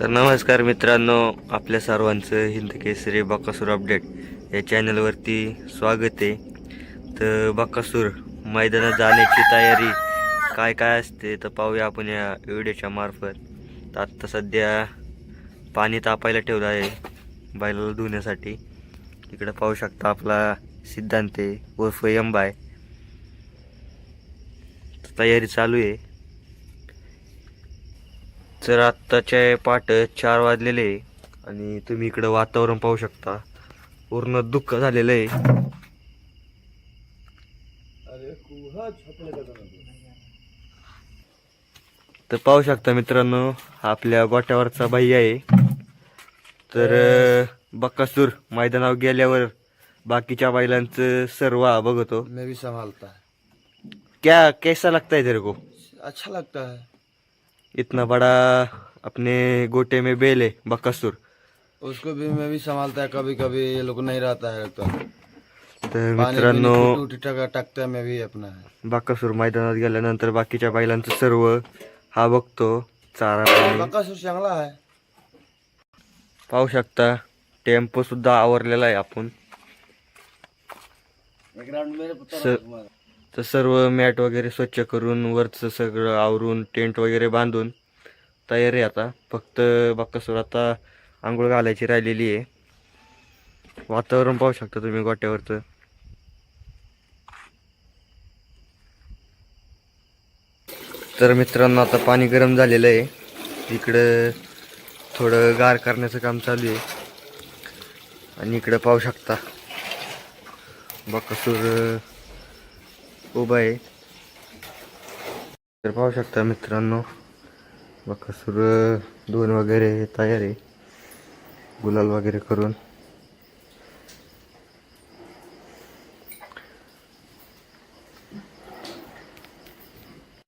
तर नमस्कार मित्रांनो आपल्या सर्वांचं हिंद केसरी बकासूर अपडेट या चॅनलवरती स्वागत आहे. तर बकासूर मैदानात जाण्याची तयारी काय काय असते तर पाहूया आपण या व्हिडिओच्या मार्फत. तर आत्ता सध्या पाणी तापायला ठेवलं आहे बैलाला धुण्यासाठी. इकडं पाहू शकता आपला सिद्धांत उर्फ यंबाय तयारी चालू आहे. तर आत्ताचे पाट चार वाजलेले आणि तुम्ही इकडं वातावरण पाहू शकता. पूर्ण दुःख झालेलं आहे. तर पाहू शकता मित्रांनो आपल्या गोट्यावरचा बाई आहे. तर अं, बकासूर मैदानावर गेल्यावर बाकीच्या बैलांचं सर्व बघतो. में भी संभालता है क्या कैसा लगता है तेरे को? अच्छा लगता है. इतना बड़ा अपने गोटे में बेल है बकासूर उसको भी मैं भी संभालता है कभी कभी ये लोग नहीं रहता है तो। तर मित्रांनो टूटी टका टकता मैं भी अपना है। बाकासूर मैदानात गेल्यानंतर बाकीच्या बैलांचं सर्व हा बघतो चारा बकासुर चांगला है। पाहू शकता टेम्पो सुद्धा आवरलेला आहे आपण। तर सर्व मॅट वगैरे स्वच्छ करून वरचं सगळं आवरून टेंट वगैरे बांधून तयार आहे आता. फक्त बाकासूर आता आंघोळ घालायची राहिलेली आहे. वातावरण पाहू शकता तुम्ही गोट्यावरचं. तर मित्रांनो आता पाणी गरम झालेलं आहे. इकडं थोडं गार करण्याचं काम चालू आहे. आणि इकडं पाहू शकता बकासूर उभा आहे. तर पाहू शकता मित्रांनो बकासूर दोन वगैरे तयार आहे. गुलाल वगैरे करून.